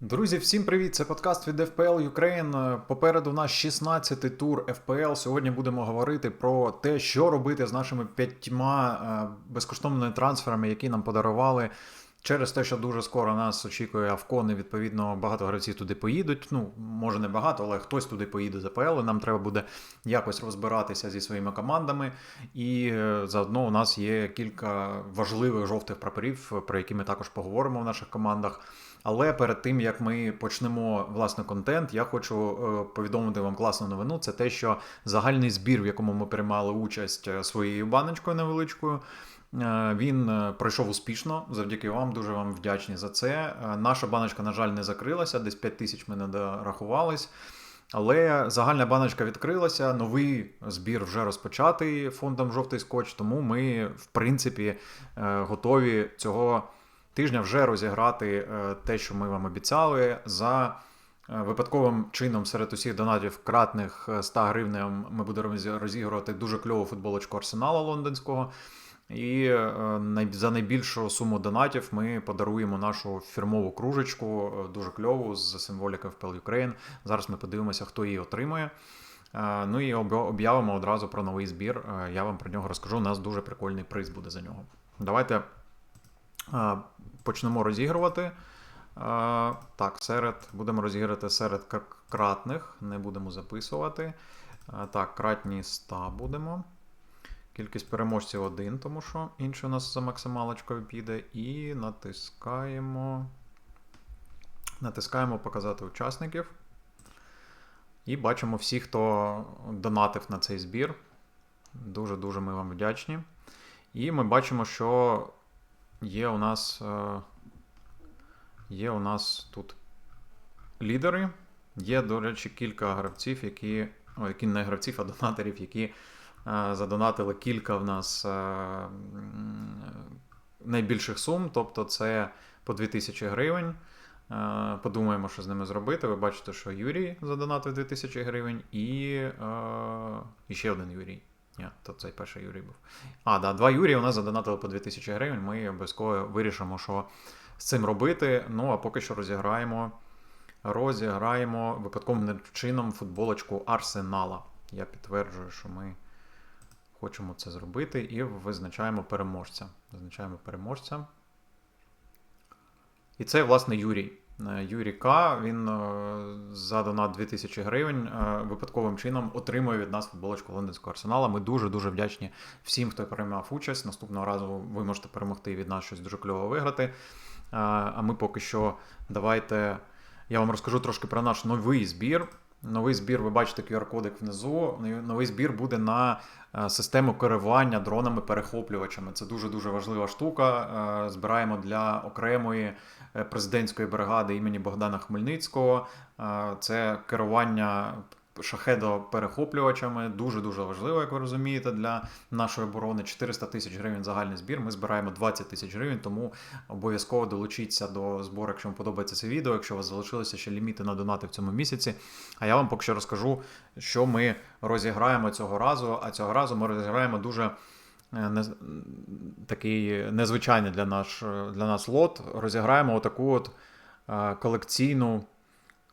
Друзі, всім привіт! Це подкаст від FPL Ukraine. Попереду наш 16-й тур FPL. Сьогодні будемо говорити про те, що робити з нашими п'ятьма е, безкоштовними трансферами, які нам подарували. Через те, що дуже скоро нас очікує Авкон, і відповідно багато гравців туди поїдуть. Ну, може не багато, але хтось туди поїде з АПЛ. і Нам треба буде якось розбиратися зі своїми командами. І е, заодно у нас є кілька важливих жовтих прапорів, про які ми також поговоримо в наших командах. Але перед тим як ми почнемо власне контент, я хочу е, повідомити вам класну новину. Це те, що загальний збір, в якому ми приймали участь е, своєю баночкою невеличкою. е, Він пройшов успішно. Завдяки вам дуже вам вдячні за це. Наша баночка, на жаль, не закрилася. Десь 5 тисяч ми не дорахувались. Але загальна баночка відкрилася, новий збір вже розпочатий фондом жовтий скотч. Тому ми, в принципі, готові цього тижня вже розіграти е, те, що ми вам обіцяли. За е, випадковим чином серед усіх донатів кратних е, 100 гривням ми будемо розігрувати дуже кльову футболочку Арсенала лондонського. І е, за найбільшу суму донатів ми подаруємо нашу фірмову кружечку, е, дуже кльову з символікою FPL Ukraine. Зараз ми подивимося, хто її отримує. Е, Ну і об'явимо одразу про новий збір. Е, Я вам про нього розкажу. У нас дуже прикольний приз буде за нього. Давайте е, почнемо розігрувати. Так, серед будемо розіграти серед кратних, не будемо записувати. Так, кратні 100 будемо. Кількість переможців один, тому що інший у нас за максималочкою піде. І натискаємо. Натискаємо показати учасників. І бачимо всіх, хто донатив на цей збір. Дуже-дуже ми вам вдячні. І ми бачимо, що є у нас. е, Є у нас тут лідери. Є, до речі, кілька гравців, які. О, які не гравців, а донаторів, які е, задонатили кілька в нас е, найбільших сум. Тобто це по 2000 гривень. Подумаємо, що з ними зробити. Ви бачите, що Юрій задонатив 2000 гривень, і, і ще один Юрій. Ні, то цей перший Юрій був. А, да, два Юрії у нас задонатили по 2000 гривень. Ми обов'язково вирішимо, що з цим робити. Ну, а поки що розіграємо. Розіграємо випадковим чином футболочку Арсенала. Я підтверджую, що ми хочемо це зробити, і визначаємо переможця. Визначаємо переможця. І це, власне, Юрій. Е, Юрій К. Він е, за донат 2000 гривень е, випадковим чином отримує від нас футболочку лондонського арсенала. Ми дуже-дуже вдячні всім, хто приймав участь. Наступного разу ви можете перемогти від нас щось дуже кльово виграти. А ми поки що давайте я вам розкажу трошки про наш новий збір. Новий збір, ви бачите QR-кодик внизу. Новий збір буде на е, систему керування дронами-перехоплювачами. Це дуже-дуже важлива штука. Е, Збираємо для окремої е, президентської бригади імені Богдана Хмельницького. Це керування шахедо-перехоплювачами. Дуже-дуже важливо, як ви розумієте, для нашої оборони. 400 тисяч гривень загальний збір. Ми збираємо 20 тисяч гривень, тому обов'язково долучіться до збору, якщо вам подобається це відео, якщо у вас залишилися ще ліміти на донати в цьому місяці. А я вам поки що розкажу, що ми розіграємо цього разу. А цього разу ми розіграємо дуже. е, не- Такий незвичайний для, наш, для нас лот. Розіграємо отаку от е, колекційну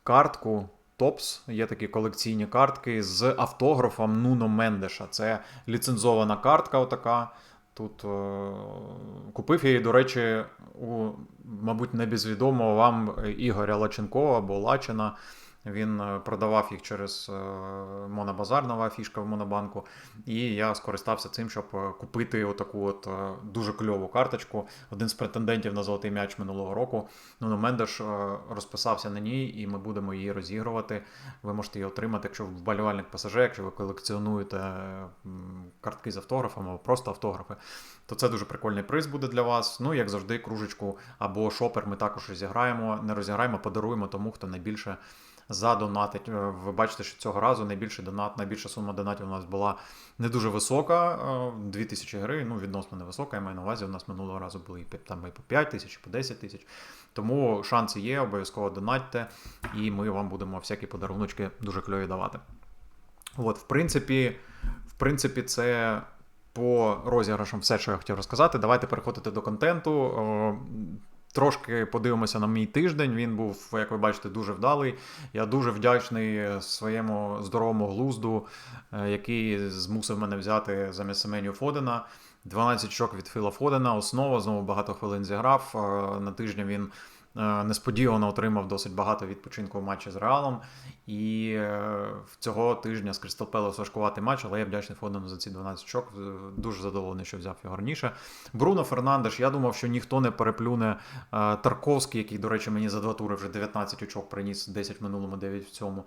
картку. Топс, є такі колекційні картки з автографом Нуно Мендеша. Це ліцензована картка. Отака. Тут е, купив її, до речі, у, мабуть, небезвідомого вам Ігоря Лаченкова або Лачина. Він е, продавав їх через е, Монобазар, нова фішка в Монобанку. І я скористався цим, щоб е, купити отаку от дуже кльову карточку. Один з претендентів на золотий м'яч минулого року. Нуно Мендеш е, розписався на ній, і ми будемо її розігрувати. Ви можете її отримати, якщо вболівальник ПСЖ, якщо ви колекціонуєте картки з автографами або просто автографи, то це дуже прикольний приз буде для вас. Ну, як завжди, кружечку або шопер ми також розіграємо. Не розіграємо, подаруємо тому, хто найбільше задонатить. Е, Ви бачите, що цього разу найбільший донат, найбільша сума донатів у нас була не дуже висока, е, 2000 гривень, ну відносно невисока. Я маю на увазі, у нас минулого разу були і там і по 5 тисяч, і по 10 тисяч. Тому шанси є, обов'язково донатьте, і ми вам будемо всякі подаруночки дуже кльові давати. От, в принципі, в принципі, це по розіграшам все, що я хотів розказати. Давайте переходити до контенту. Трошки подивимося на мій тиждень. Він був, як ви бачите, дуже вдалий. Я дуже вдячний своєму здоровому глузду, е, який змусив мене взяти замість Семеню Фодена. 12 очок від Філа Фодена, основа, знову багато хвилин зіграв. Е, На тиждень він несподівано отримав досить багато відпочинку в матчі з Реалом. І е, цього тижня з Крістал Пелес важкуватий матч, але я вдячний Фодену за ці 12 очок. Е, Дуже задоволений, що взяв його раніше. Бруно Фернандеш, я думав, що ніхто не переплюне е, Тарковський, який, до речі, мені за два тури вже 19 очок приніс, 10 в минулому, 9 в цьому.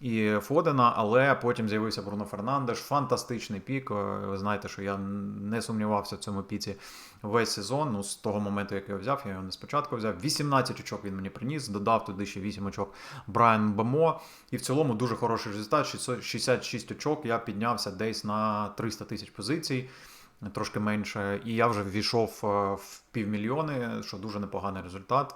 І Фодена, але потім з'явився Бруно Фернандеш. Фантастичний пік. Е, Ви знаєте, що я не сумнівався в цьому піці весь сезон. Ну, з того моменту, як я його взяв, я його не спочатку взяв. 18 очок він мені приніс, додав туди ще 8 очок Брайан Бемо. І в цілому дуже хороший результат. 600 66 очок. Я піднявся десь на 300 тисяч позицій, трошки менше. І я вже ввійшов е, в півмільйони, що дуже непоганий результат.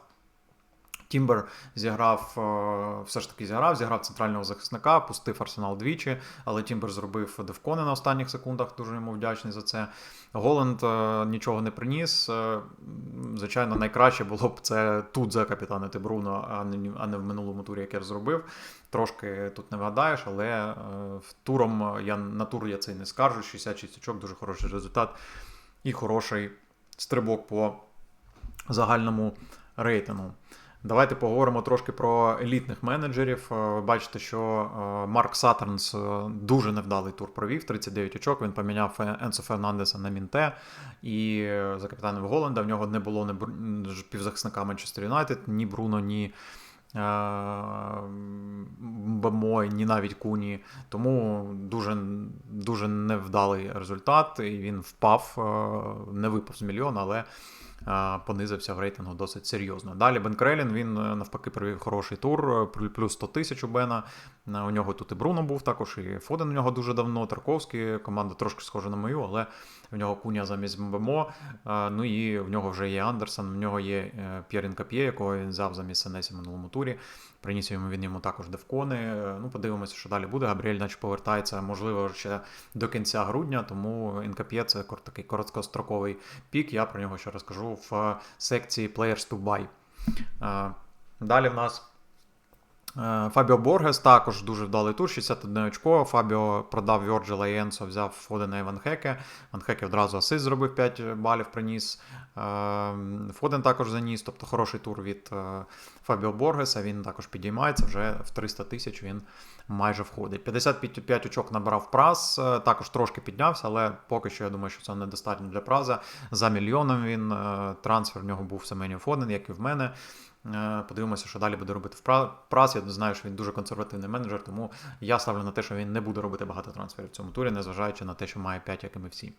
Тімбер зіграв, е, все ж таки зіграв, зіграв центрального захисника, пустив арсенал двічі, але Тімбер зробив девкони на останніх секундах, дуже йому вдячний за це. Голланд е, нічого не приніс. Е, Звичайно, найкраще було б це тут закапітанити Бруно, а не, в минулому турі, як я зробив. Трошки тут не вгадаєш, але в туром я на тур я цей не скаржу. 66 очок, дуже хороший результат і хороший стрибок по загальному рейтингу. Давайте поговоримо трошки про елітних менеджерів. Е, Ви бачите, що е, Марк Саттернс е, дуже невдалий тур провів. 39 очок. Він поміняв Енсо Фернандеса на Мінте і за капітаном Голланда в нього не було не півзахисника Манчестер Юнайтед, ні Бруно, ні. Бемой, ні навіть Куні. Тому дуже дуже невдалий результат. І він впав, не випав з мільйона, але понизився в рейтингу досить серйозно. Далі Бен Крелін, він навпаки провів хороший тур, плюс 100 тисяч у Бена. У нього тут і Бруно був також, і Фоден у нього дуже давно. Тарковський, команда трошки схожа на мою, але в нього Куня замість МБМО. Ну і в нього вже є Андерсон, в нього є П'єрін Кап'є, якого він взяв замість Сенесі в минулому турі. Приніс йому він йому також девкони. Ну, подивимося, що далі буде. Габріель, наче повертається, можливо, ще до кінця грудня, тому Інкап'є це такий короткостроковий пік. Я про нього ще розкажу в секції Players to Buy. Далі в нас. Фабіо Боргес також дуже вдалий тур, 61 очко. Фабіо продав Вьорджела і взяв Фодена і Ван Хеке. Ван Хеке одразу асист зробив 5 балів, приніс. Фоден також заніс, тобто хороший тур від Фабіо Боргеса. Він також підіймається, вже в 300 тисяч він майже входить. 55 очок набрав праз, також трошки піднявся, але поки що я думаю, що це недостатньо для праза. За мільйоном він трансфер в нього був Семенів Фоден, як і в мене. Подивимося, що далі буде робити в прас. Я знаю, що він дуже консервативний менеджер, тому я ставлю на те, що він не буде робити багато трансферів в цьому турі, незважаючи на те, що має 5, як і ми всі.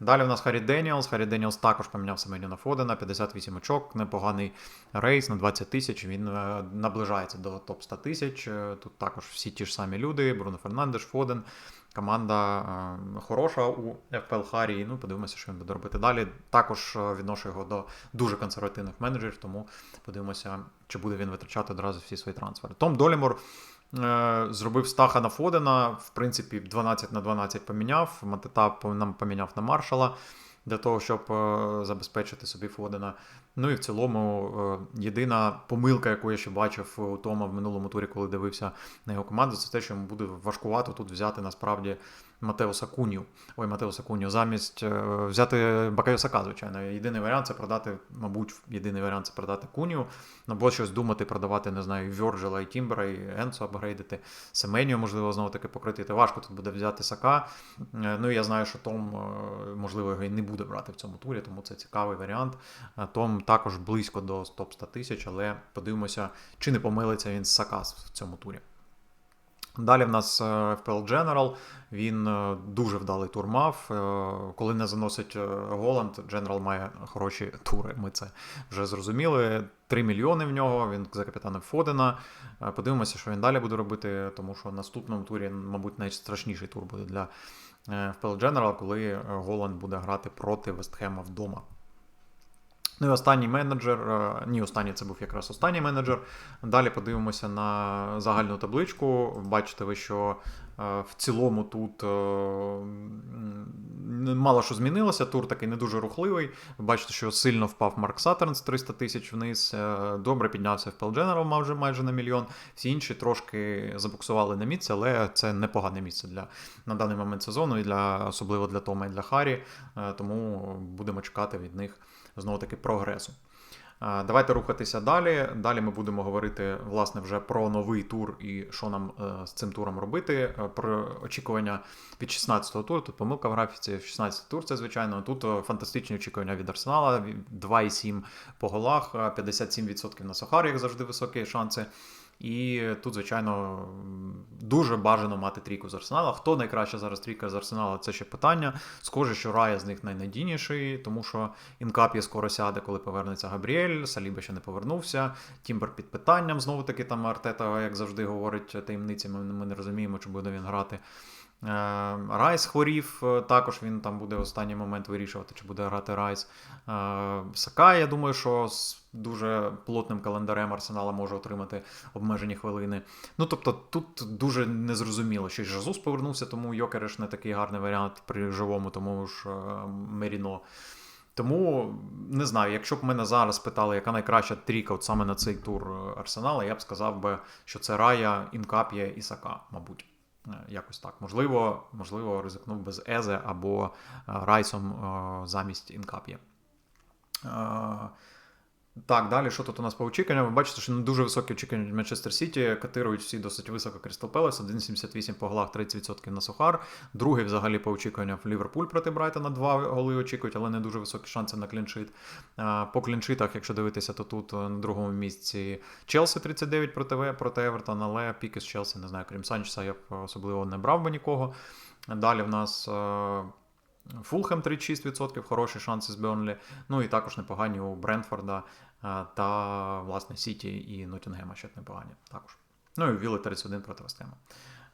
Далі у нас Харі Деніелс. Харі Деніелс також поміняв Семеню на Фодена, 58 очок, непоганий рейс на 20 тисяч. Він наближається до топ 100 тисяч. Тут також всі ті ж самі люди: Бруно Фернандеш, Фоден. Команда е, хороша у FPL Харі. Ну, подивимося, що він буде робити далі. Також відношу його до дуже консервативних менеджерів, тому подивимося, чи буде він витрачати одразу всі свої трансфери. Том Долімор е, зробив стаха на Фодена, в принципі, 12 на 12 поміняв. Матета нам поміняв на маршала для того, щоб е, забезпечити собі Фодена. Ну і в цілому, єдина помилка, яку я ще бачив у Тома в минулому турі, коли дивився на його команду, це те, що йому буде важкувато тут взяти насправді Матеуса Куню. Ой, Матеуса Куню. Замість взяти Бакайо Сака, звичайно. Єдиний варіант це продати, мабуть, єдиний варіант це продати Куню. Або щось думати, продавати, не знаю, Вьорджела і Тімбера, і Енсо апгрейдити. Семенію, можливо, знову таки покрити. Важко тут буде взяти Сака. Ну і я знаю, що Том, можливо, його і не буде брати в цьому турі, тому це цікавий варіант. Том також близько до топ 100 тисяч, але подивимося, чи не помилиться він з Сака в цьому турі. Далі в нас FPL General, він дуже вдалий тур мав. Коли не заносить Голланд, General має хороші тури. Ми це вже зрозуміли. 3 мільйони в нього, він за капітана Фодена. Подивимося, що він далі буде робити, тому що в наступному турі, мабуть, найстрашніший тур буде для FPL General, коли Голланд буде грати проти Вестхема вдома. Ну і останній менеджер, е, ні, останній це був якраз останній менеджер. Далі подивимося на загальну табличку. Бачите ви, що в цілому тут е, мало що змінилося. Тур такий не дуже рухливий. Ви бачите, що сильно впав Марк Саттерн з 300 тисяч вниз. е, Добре піднявся в Pell General майже, на мільйон. Всі інші трошки забуксували на місце, але це непогане місце для на даний момент сезону, і для особливо для Тома і для Харі. Е, Тому будемо чекати від них знову таки прогресу. Давайте рухатися далі. Далі ми будемо говорити власне вже про новий тур і що нам е, з цим туром робити. Е, Про очікування від 16-го туру. Тут помилка в графіці. 16-й тур це звичайно. Тут е, фантастичні очікування від Арсенала. від 2,7 по голах, е, 57% на Сохар, як завжди, високі шанси. І тут, звичайно, дуже бажано мати трійку з Арсенала. Хто найкраще зараз трійка з Арсенала, це ще питання. Схоже, що Рая з них найнадійніший, тому що Інкапі скоро сяде, коли повернеться Габріель, Саліба ще не повернувся. Тімбер під питанням. Знову таки там Артета, як завжди, говорить таємниці. Ми, не розуміємо, чи буде він грати. Е, Райс хворів, е, також він там буде останній момент вирішувати, чи буде грати Райс. Е, Сакай, я думаю, що дуже плотним календарем Арсенала може отримати обмежені хвилини. Ну тобто тут дуже незрозуміло, що Жазус повернувся, тому Йокереш не такий гарний варіант при живому, тому ж е, Меріно. Тому не знаю, якщо б мене зараз питали, яка найкраща трійка от саме на цей тур е, Арсенала, я б сказав би, що це Рая, Інкап'є і Сака, мабуть. Е, Якось так. Можливо, можливо, ризикнув без Езе або Райсом замість Інкап'є. Е, Так, далі, що тут у нас по очікуванням? Ви бачите, що не дуже високі очікування від Манчестер Сіті. Катирують всі досить високо Крістал Пелес, 1,78 по голах, 30% на Сухар. Другий взагалі по очікуванням Ліверпуль проти Брайтона, два голи очікують, але не дуже високі шанси на кліншит. Е, По кліншитах, якщо дивитися, то тут е, на другому місці Челсі 39 проти, проти Евертон, але піки з Челсі, не знаю, крім Санчеса, я б особливо не брав би нікого. Далі в нас. Фулхем 36%, хороші шанси з Бернлі. Ну і також непогані у Брентфорда е, та, власне, Сіті і Ноттінгема ще непогані також. Ну і Вілли 31 проти Вестема.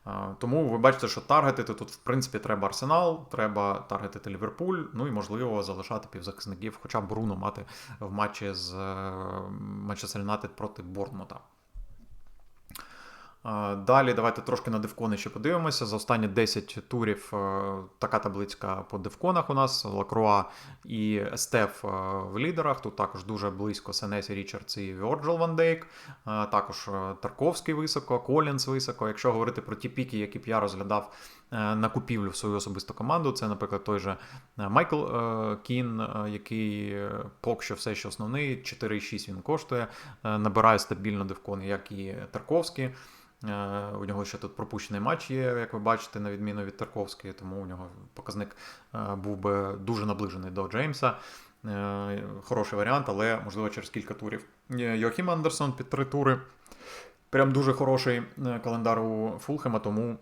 Е, Тому ви бачите, що таргетити тут, в принципі, треба Арсенал, треба таргетити Ліверпуль, ну і можливо залишати півзахисників, хоча Бруно мати в матчі з е, Манчестер Юнайтед проти Борнмута. Далі давайте трошки на дивкони ще подивимося. За останні 10 турів е, така таблицька по дивконах у нас. Лакруа і Естеф е, в лідерах. Тут також дуже близько Сенесі, Річардс і Віорджел Ван Дейк. Е, Також Тарковський високо, Колінс високо. Якщо говорити про ті піки, які б я розглядав на купівлю в свою особисту команду, це, наприклад, той же Майкл Кін, який поки що все ще основний, 4,6 він коштує, набирає стабільно дивкони, як і Тарковський. Е, У нього ще тут пропущений матч є, як ви бачите, на відміну від Тарковської, тому у нього показник е, був би дуже наближений до Джеймса. Е, Хороший варіант, але можливо через кілька турів. Йохім Андерсон під три тури. Прям дуже хороший календар у Фулхема, тому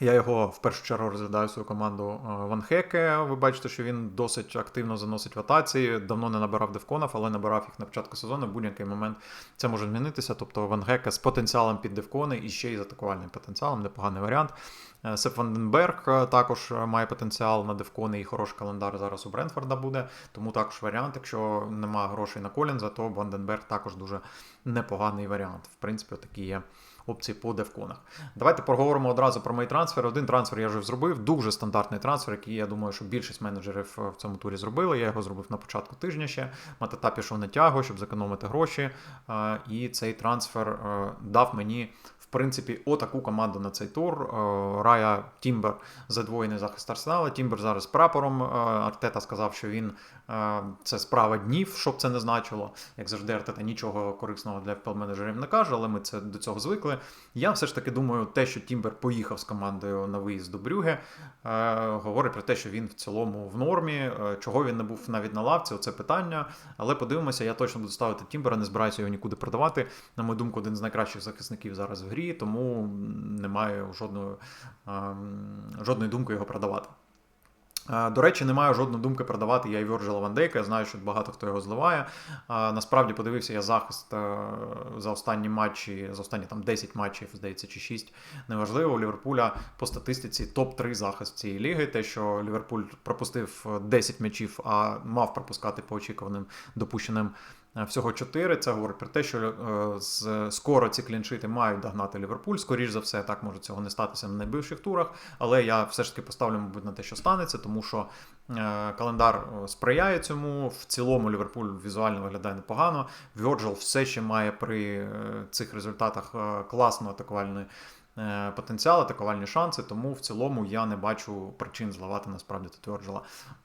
я його в першу чергу розглядаю свою команду е, Ван Хеке. Ви бачите, що він досить активно заносить в атаці. Давно не набирав девконів, але набирав їх на початку сезону. В будь-який момент це може змінитися. Тобто Ван Геке з потенціалом під девкони і ще й з атакувальним потенціалом, непоганий варіант. Е, Сеп Ванденберг е, також має потенціал на девкони і хороший календар зараз у Брентфорда буде. Тому також варіант, якщо немає грошей на Колінза, то Ванденберг також дуже непоганий варіант. В принципі, такі є опції по девконах. Давайте поговоримо одразу про мої трансфери. Один трансфер я вже зробив, дуже стандартний трансфер, який я думаю, що більшість менеджерів е, в цьому турі зробили. Я його зробив на початку тижня ще. Матата пішов на тягу, щоб зекономити гроші. Е, І цей трансфер е, дав мені. В принципі, отаку команду на цей тур. Рая Тімбер задвоєний захист Арсенала. Тімбер зараз прапором. Артета сказав, що він це справа днів, щоб це не значило. Як завжди, Артета нічого корисного для FPL-менеджерів не каже, але ми це до цього звикли. Я все ж таки думаю, те, що Тімбер поїхав з командою на виїзд до Брюге, е, говорить про те, що він в цілому в нормі. Е, Чого він не був навіть на лавці, оце питання. Але подивимося, я точно буду ставити Тімбера, не збираюся його нікуди продавати. На мою думку, один з найкращих захисників зараз в грі, тому немає жодної, ем, жодної думки його продавати. До речі, не маю жодної думки продавати я і Вірджила Ван. Я знаю, що багато хто його зливає. Насправді подивився я захист е, за останні матчі, за останні там 10 матчів, здається, чи 6. Неважливо. У Ліверпуля по статистиці топ-3 захист цієї ліги. Те, що Ліверпуль пропустив 10 м'ячів, а мав пропускати по очікуваним допущеним. Е, Всього 4. Це говорить про те, що е, скоро ці кліншити мають догнати Ліверпуль. Скоріш за все, так може цього не статися на найближчих турах. Але я все ж таки поставлю, мабуть, на те, що станеться, тому що е, календар сприяє цьому. В цілому Ліверпуль візуально виглядає непогано. Вьорджил все ще має при цих результатах класну атакувальну е, потенціал, атакувальні шанси. Тому в цілому я не бачу причин зливати насправді тут.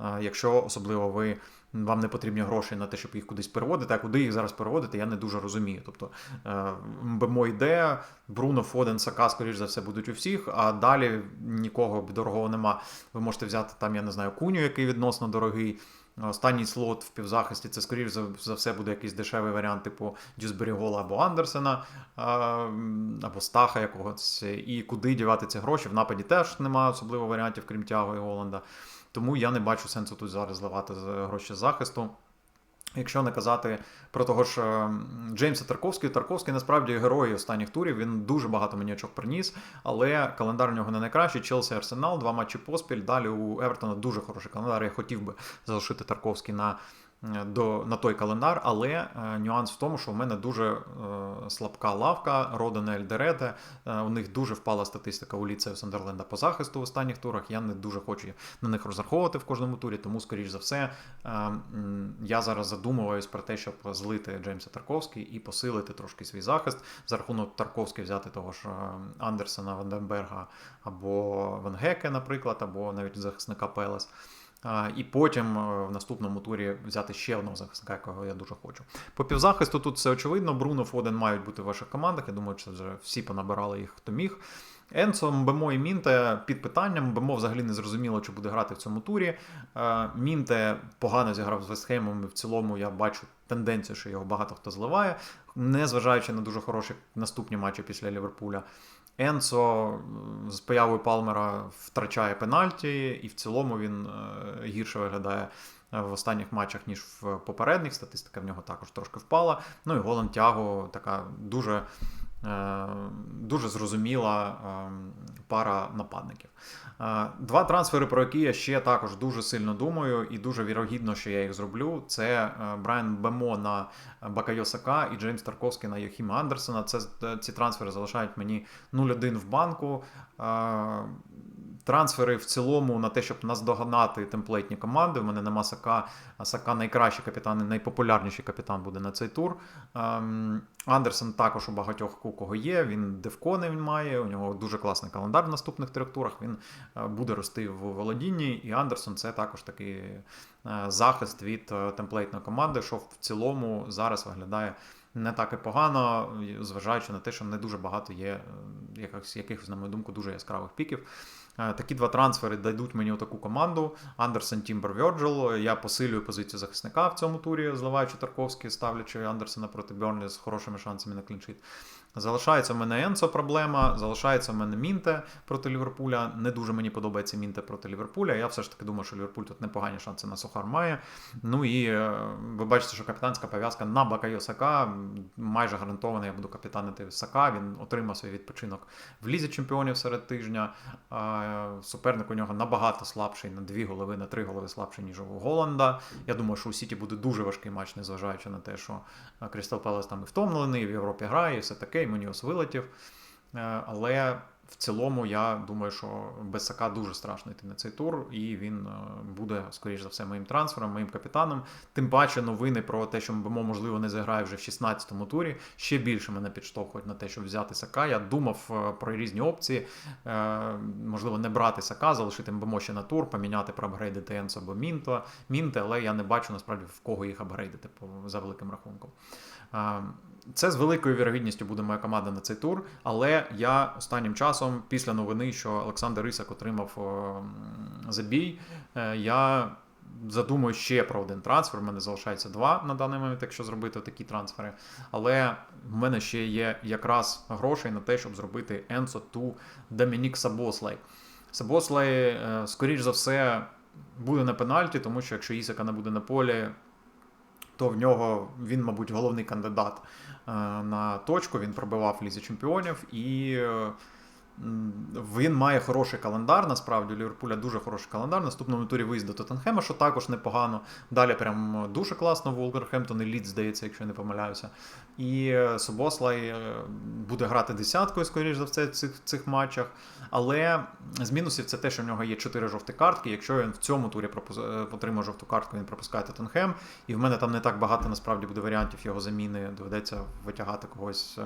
Е, Якщо особливо ви. Вам не потрібні гроші на те, щоб їх кудись переводити, а куди їх зараз переводити, я не дуже розумію. Тобто е, МБМО йде, Бруно, Фоден, Сака, скоріш за все, будуть у всіх, а далі нікого дорогого нема. Ви можете взяти там, я не знаю, куню, який відносно дорогий. Останній слот в півзахисті це, скоріш за, за все, буде якийсь дешевий варіант, типу Дюсбері Гола або Андерсена, або Стаха якогось. І куди дівати ці гроші? В нападі теж немає особливо варіантів, крім Тяго і Голланда. Тому я не бачу сенсу тут зараз зливати гроші з захисту. Якщо не казати про того ж е, Джеймса Тарковський, Тарковський насправді герой останніх турів. Він дуже багато мені очок приніс, але календар у нього не найкращий. Челсі Арсенал, два матчі поспіль. Далі у Евертона дуже хороший календар. Я хотів би залишити Тарковський на. До на той календар, але е, нюанс в тому, що в мене дуже е, слабка лавка, Родене Ельдерете. Е, у них дуже впала статистика у Ліцею Сандерленда по захисту в останніх турах. Я не дуже хочу на них розраховувати в кожному турі, тому, скоріш за все, я зараз задумуюсь про те, щоб злити Джеймса Тарковський і посилити трошки свій захист. За рахунок Тарковський взяти того ж Андерсена, Ванденберга або Венгеке, наприклад, або навіть захисника Пелес. І потім е, в наступному турі взяти ще одного захисника, якого я дуже хочу. По півзахисту тут все очевидно. Бруно Фоден мають бути в ваших командах. Я думаю, що вже всі понабирали їх, хто міг. Енсо, Мбемо і Мінте під питанням. Мбемо взагалі не зрозуміло, чи буде грати в цьому турі. Е, Мінте погано зіграв з Вестхемом, і в цілому я бачу тенденцію, що його багато хто зливає, незважаючи на дуже хороші наступні матчі після Ліверпуля. Енсо з появою Палмера втрачає пенальті, і в цілому він е, гірше виглядає в останніх матчах, ніж в попередніх. Статистика в нього також трошки впала. Ну і Голланд Тяго така дуже, е, дуже зрозуміла е, пара нападників. Два трансфери, про які я ще також дуже сильно думаю, і дуже вірогідно, що я їх зроблю. Це е, Брайан Бемо на Бакайосака і Джеймс Тарковський на Йохіма Андерсона. Це е, ці трансфери залишають мені 0-1 в банку. Трансфери в цілому на те, щоб наздогнати темплейтні команди. У мене нема Сака, Сака найкращий капітан і найпопулярніший капітан буде на цей тур. Ем, Андерсон також у багатьох у кого є. Він девкони він має. У нього дуже класний календар в наступних трьох турах. Він е, буде рости в володінні. І Андерсон це також такий е, захист від е, темплейтної команди, що в цілому зараз виглядає. Не так і погано, зважаючи на те, що не дуже багато є якихось, якихось, на мою думку, дуже яскравих піків. Е, Такі два трансфери дадуть мені таку команду. Андерсон Тімбер Вьорджил. Я посилюю позицію захисника в цьому турі, зливаючи Тарковський, ставлячи Андерсена проти Бьорнлі з хорошими шансами на клінчит. Залишається в мене Енсо проблема, залишається в мене Мінте проти Ліверпуля. Не дуже мені подобається Мінте проти Ліверпуля. Я все ж таки думаю, що Ліверпуль тут непогані шанси на Сухар має. Ну і е, ви бачите, що капітанська пов'язка на Бакайо Сака майже гарантована. Я буду капітанити Сака. Він отримав свій відпочинок в лізі чемпіонів серед тижня. Е, Суперник у нього набагато слабший на дві голови, на три голови слабший, ніж у Голланда. Я думаю, що у Сіті буде дуже важкий матч, незважаючи на те, що Крістал Пелес там і втомлений, і в Європі грає, і все таке, і Муніос вилетів. Е, Але в цілому я думаю, що без Сака дуже страшно йти на цей тур, і він е, буде, скоріш за все, моїм трансфером, моїм капітаном. Тим паче новини про те, що МБМО, можливо, не заграє вже в 16-му турі. Ще більше мене підштовхують на те, щоб взяти Сака. Я думав е, про різні опції. Можливо, не брати Сака, залишити МБМО ще на тур, поміняти проапгрейдити Енсо або Мінто, Мінте, але я не бачу насправді в кого їх апгрейдити за великим рахунком. Це з великою вірогідністю буде моя команда на цей тур, але я останнім часом, після новини, що Олександр Ісак отримав забій, е, я задумую ще про один трансфер. У мене залишається два на даний момент, якщо зробити такі трансфери. Але в мене ще є якраз грошей на те, щоб зробити Енсо ту Домінік Сабослей. Сабослей, е, скоріш за все, буде на пенальті, тому що якщо Ісака не буде на полі, то в нього він, мабуть, головний кандидат е, на точку. Він пробивав Лізі Чемпіонів і. Він має хороший календар. Насправді Ліверпуля дуже хороший календар. Наступному турі виїзд до Тоттенхема, що також непогано. Далі прям дуже класно. Вулверхемптон і Лід, здається, якщо я не помиляюся. І е, Собослай е, буде грати десяткою, скоріш за все, в цих, цих матчах. Але з мінусів це те, що в нього є 4 жовті картки. Якщо він в цьому турі е, отримає жовту картку, він пропускає Тоттенхем. І в мене там не так багато насправді буде варіантів його заміни. Доведеться витягати когось.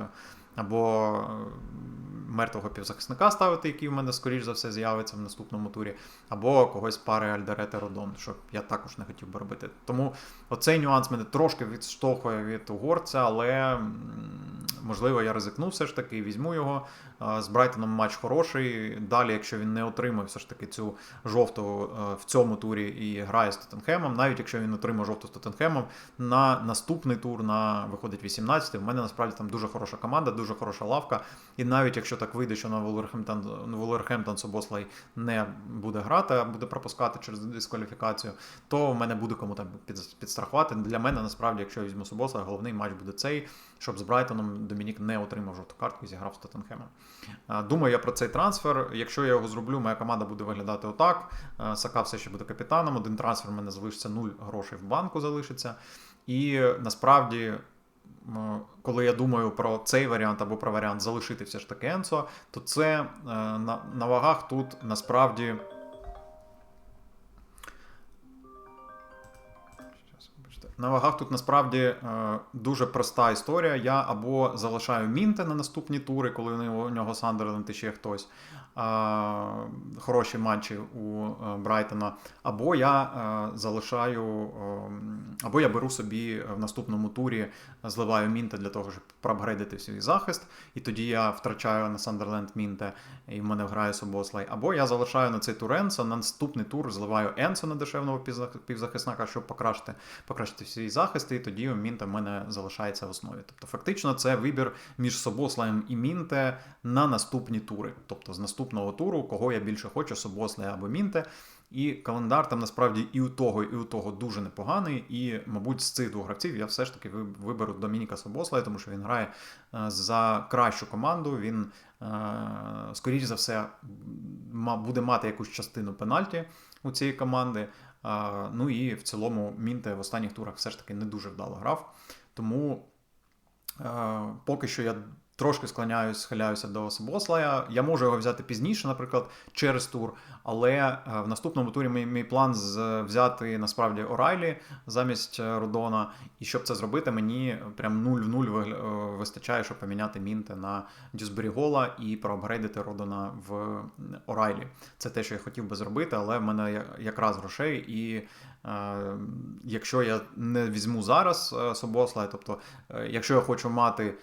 Або мертвого півзахисника ставити, який в мене, скоріш за все, з'явиться в наступному турі, або когось пари Альдерете Родон, що я також не хотів би робити. Тому оцей нюанс мене трошки відштовхує від угорця, але можливо я ризикну все ж таки, візьму його. З Брайтоном матч хороший. Далі, якщо він не отримає все ж таки цю жовту е, в цьому турі і грає з Тоттенхемом, навіть якщо він отримає жовту з Тоттенхемом, на наступний тур на виходить 18 В мене насправді там дуже хороша команда, дуже хороша лавка. І навіть якщо так вийде, що на Вулверхемптон, Вулверхемптон Собослай не буде грати, а буде пропускати через дискваліфікацію, то в мене буде кому там під, підстрахувати. Для мене насправді, якщо я візьму Собослай, головний матч буде цей, щоб з Брайтоном Домінік не отримав жовту картку і зіграв з Тоттенхемом. Думаю я про цей трансфер. Якщо я його зроблю, моя команда буде виглядати отак. Сака все ще буде капітаном. Один трансфер в мене залишиться, нуль грошей в банку залишиться. І насправді, коли я думаю про цей варіант або про варіант залишити все ж таки Енсо, то це е, на, на вагах тут насправді. На вагах тут насправді е, дуже проста історія. Я або залишаю Мінте на наступні тури, коли у нього, Сандерленд і ще хтось. Е, хороші матчі у е, Брайтона. Або я залишаю, або я беру собі в наступному турі, зливаю Мінте для того, щоб проапгрейдити свій захист. І тоді я втрачаю на Сандерленд Мінте, і в мене грає Собослай. Або я залишаю на цей тур Енсо, на наступний тур зливаю Енсо на дешевного півзахисника, щоб покращити, покращити свій захист, і тоді Мінте в мене залишається в основі. Тобто, фактично, це вибір між Собослаєм і Мінте на наступні тури. Тобто з наступного туру, кого я більше хочу, Собослая або Мінте. І календар там насправді і у того, і у того дуже непоганий. І, мабуть, з цих двох гравців я все ж таки ви- виберу Домініка Собослая, тому що він грає е, за кращу команду. Він, е, скоріш за все, буде мати якусь частину пенальті у цієї команди. Ну і в цілому Мінте в останніх турах все ж таки не дуже вдало грав. Тому е, поки що я трошки склоняюсь, схиляюся до Собослая. Я можу його взяти пізніше, наприклад, через тур. Але е, в наступному турі мій, мій план з, взяти насправді Орайлі замість е, Рудона. І щоб це зробити, мені прям 0 в 0 вигля- е, вистачає, щоб поміняти Мінте на Дюсбері Гола і проапгрейдити Родона в Орайлі. Це те, що я хотів би зробити, але в мене якраз грошей. І якщо я не візьму зараз Собослай, тобто, якщо я хочу мати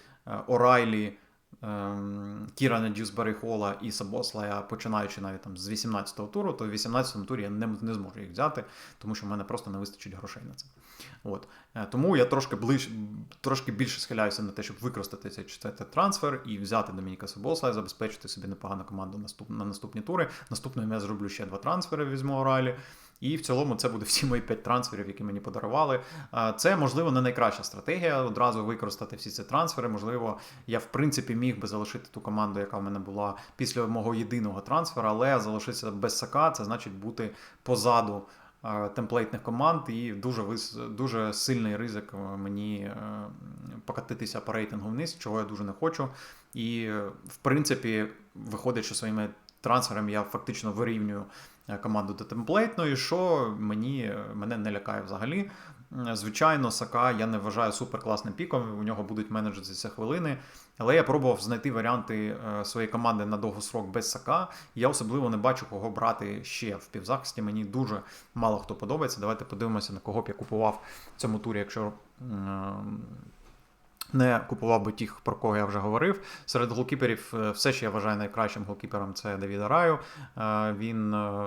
Орайлі. ем, Кірана Дюсбері Хола і Сабослая, починаючи навіть там з 18-го туру, то в 18-му турі я не, не зможу їх взяти, тому що в мене просто не вистачить грошей на це. От. Е, Тому я трошки ближ, трошки більше схиляюся на те, щоб використати цей четвертий трансфер і взяти Домініка Собослая, забезпечити собі непогану команду наступ, на наступні тури. Наступним я зроблю ще два трансфери, візьму Орайлі. І в цілому це буде всі мої 5 трансферів, які мені подарували. Це, можливо, не найкраща стратегія. Одразу використати всі ці трансфери. Можливо, я в принципі міг би залишити ту команду, яка в мене була після мого єдиного трансфера, але залишитися без сака, це значить бути позаду темплейтних команд, і дуже вис- дуже сильний ризик е, мені е, покатитися по рейтингу вниз, чого я дуже не хочу. І е, в принципі, виходить, що своїми трансферами я фактично вирівнюю команду до темплейтної, що мені е, мене не лякає взагалі. Звичайно, Сака я не вважаю суперкласним піком. У нього будуть менеджерці хвилини. Але я пробував знайти варіанти е, своєї команди на довгосрок без Сака. Я особливо не бачу, кого брати ще в півзахисті. Мені дуже мало хто подобається. Давайте подивимося, на кого б я купував в цьому турі, якщо. Не купував би тих, про кого я вже говорив. Серед голкіперів е, все, що я вважаю найкращим голкіпером, це Девіда Раю. Е, Він е,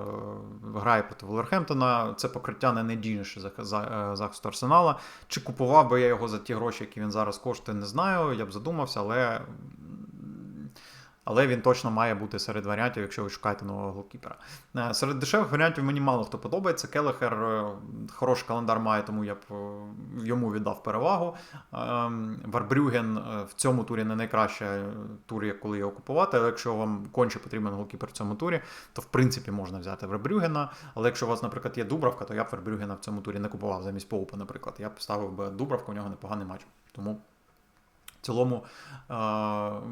грає проти Волверхемптона. Це покриття не найдійніше зах- за- захисту Арсенала. Чи купував би я його за ті гроші, які він зараз коштує, не знаю. Я б задумався, але. Але він точно має бути серед варіантів, якщо ви шукаєте нового голкіпера. Е, Серед дешевих варіантів мені мало хто подобається. Келехер е, хороший календар має, тому я б е, йому віддав перевагу. Ем, Варбрюген в цьому турі не найкраща е, тур, як коли його купувати. Але якщо вам конче потрібен голкіпер в цьому турі, то в принципі можна взяти Вербрюгена. Але якщо у вас, наприклад, є Дубравка, то я б Вербрюгена в цьому турі не купував замість Поупа, наприклад. Я б ставив би Дубравку, у нього непоганий матч. Тому цілому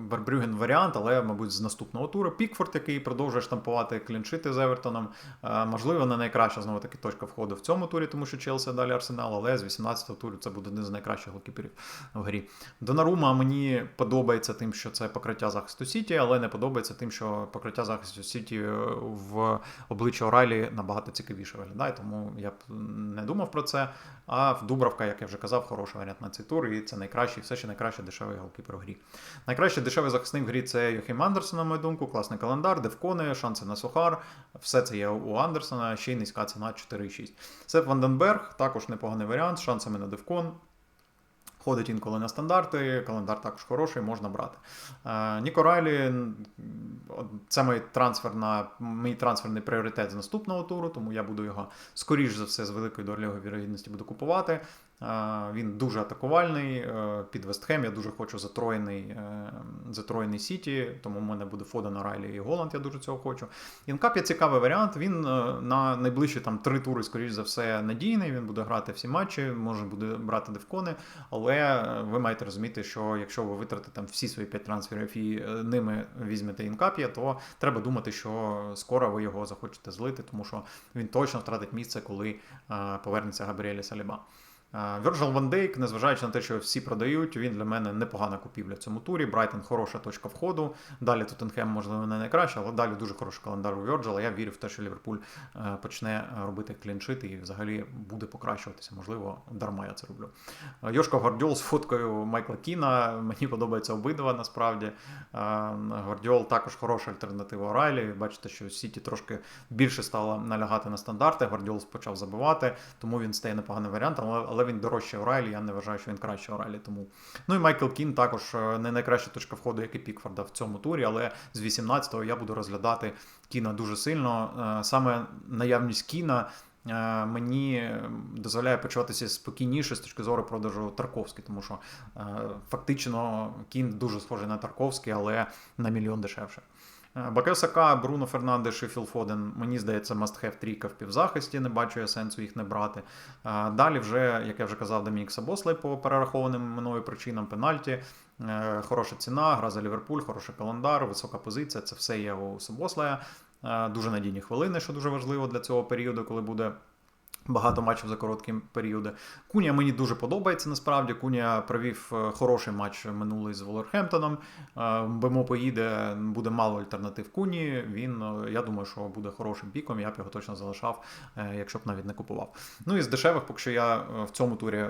Вербрюген варіант, але, мабуть, з наступного туру. Пікфорд, який продовжує штампувати кліншити з Евертоном. Е, Можливо, не найкраща знову таки точка входу в цьому турі, тому що Челсі далі Арсенал, але з 18-го туру це буде один з найкращих голкіперів в грі. Донарума мені подобається тим, що це покриття захисту Сіті, але не подобається тим, що покриття захисту Сіті е, в обличчя Орайлі набагато цікавіше виглядає, тому я б не думав про це. А в Дубравка, як я вже казав, хороший варіант на цей тур, і це найкращий, все ще найкращий дешевий голкіпер у грі. Найкращий дешевий захисник в грі це Йохім Андерсон, на мою думку, класний календар, девкони, шанси на сухар. Все це є у Андерсона, ще й низька ціна 4,6. Сеп Ванденберг, також непоганий варіант, з шансами на девкон. Ходить інколи на стандарти, календар також хороший, можна брати. Е, Ніко Райлі це мій трансфер на мій трансферний пріоритет з наступного туру, тому я буду його скоріш за все з великою долею вірогідності буду купувати. Е, Він дуже атакувальний. е, Під Вестхем я дуже хочу затроєний, е, затроєний Сіті, тому в мене буде Фоден, Райлі і Голланд, я дуже цього хочу. Інкап є цікавий варіант. Він на найближчі там три тури, скоріш за все, надійний. Він буде грати всі матчі, може буде брати девкони, але ви маєте розуміти, що якщо ви витратите там всі свої 5 трансферів і ними візьмете інкап'я, то треба думати, що скоро ви його захочете злити, тому що він точно втратить місце, коли повернеться Габріелі Саліба. Вірджил Ван Дейк, незважаючи на те, що всі продають, він для мене непогана купівля в цьому турі. Брайтон хороша точка входу. Далі Тоттенхем, можливо, не найкраще, але далі дуже хороший календар у Вірджила. Я вірю в те, що Ліверпуль е, почне робити кліншити і взагалі буде покращуватися. Можливо, дарма я це роблю. Йошко Гвардіол з фоткою Майкла Кіна. Мені подобається обидва насправді. Гвардіол також хороша альтернатива Орайлі. Бачите, що Сіті трошки більше стало налягати на стандарти. Гвардіол почав забивати, тому він стає непоганим варіантом. але він дорожче Орайлі, я не вважаю, що він краще Орайлі. Тому. Ну і Майкл Кін також не найкраща точка входу, як і Пікфорда в цьому турі, але з 18-го я буду розглядати Кіна дуже сильно. Саме наявність Кіна. Мені дозволяє почуватися спокійніше з точки зору продажу Тарковський, тому що фактично кін дуже схожий на Тарковський, але на мільйон дешевше. Бакесака, Бруно Фернандеш і Філ Фоден, мені здається, must-have трійка в півзахисті, не бачу я сенсу їх не брати. Далі, вже, як я вже казав, Домінік Сабослей по перерахованим мною причинам пенальті. Е, хороша ціна, гра за Ліверпуль, хороший календар, висока позиція. Це все є у Сабослея. Дуже надійні хвилини, що дуже важливо для цього періоду, коли буде. Багато матчів за короткі періоди. Куня мені дуже подобається. Насправді Куня провів е, хороший матч минулий з Волерхемптоном. Бемо поїде, буде мало альтернатив Куні. Він, е, я думаю, що буде хорошим піком. Я б його точно залишав, е, якщо б навіть не купував. Ну і з дешевих, поки що я в цьому турі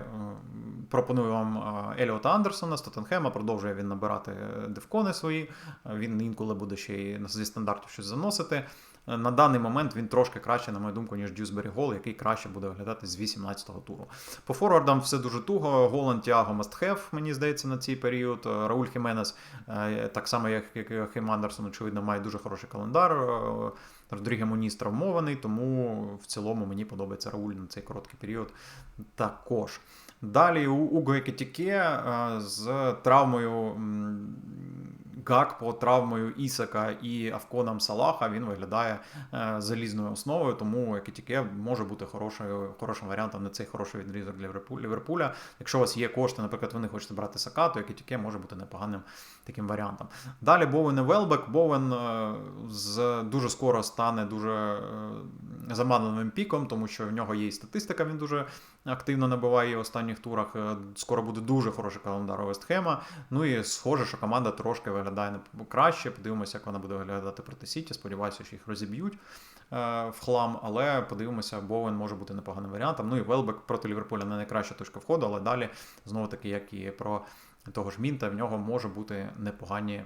пропоную вам Еліота Андерсона з Тоттенхема. Продовжує він набирати девкони свої. Він інколи буде ще й зі стандартів щось заносити. На даний момент він трошки краще, на мою думку, ніж Дюсбері Гол, який краще буде виглядати з 18-го туру. По форвардам все дуже туго. Голланд Тіаго must мені здається, на цей період. Рауль Хіменес, так само, як Хім Андерсон, очевидно, має дуже хороший календар. Родріге Муніс травмований, тому в цілому мені подобається Рауль на цей короткий період також. Далі у Уго з травмою Гакпо травмою Ісака і Авконом Салаха він виглядає е, залізною основою, тому Екітіке може бути хорошою, хорошим варіантом на цей хороший відрізок для Ліверпуля. Якщо у вас є кошти, наприклад, ви не хочете брати Сака, то Екітіке може бути непоганим таким варіантом. Далі Бовен і Велбек. Бовен е, з дуже скоро стане дуже е, піком, тому що в нього є і статистика, він дуже активно набиває в останніх турах. Скоро буде дуже хороший календар у Вестхема. Ну і схоже, що команда трошки виглядає краще. Подивимося, як вона буде виглядати проти Сіті. Сподіваюся, що їх розіб'ють е, в хлам, але подивимося, Боуен може бути непоганим варіантом. Ну і Велбек проти Ліверпуля не найкраща точка входу, але далі знову таки, як і про того ж Мінта, в нього може бути непогані е,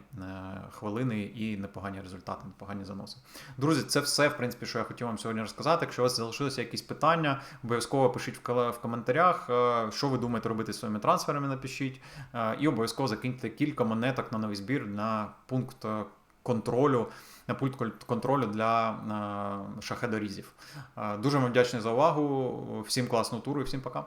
хвилини і непогані результати, непогані заноси. Друзі, це все, в принципі, що я хотів вам сьогодні розказати. Якщо у вас залишилися якісь питання, обов'язково пишіть в коментарях, е, що ви думаєте робити з своїми трансферами, напишіть. Е, і обов'язково закиньте кілька монеток на новий збір на пункт контролю, на пульт контролю для шахедорізів. Дуже вам вдячний за увагу. Всім класного туру і всім пока.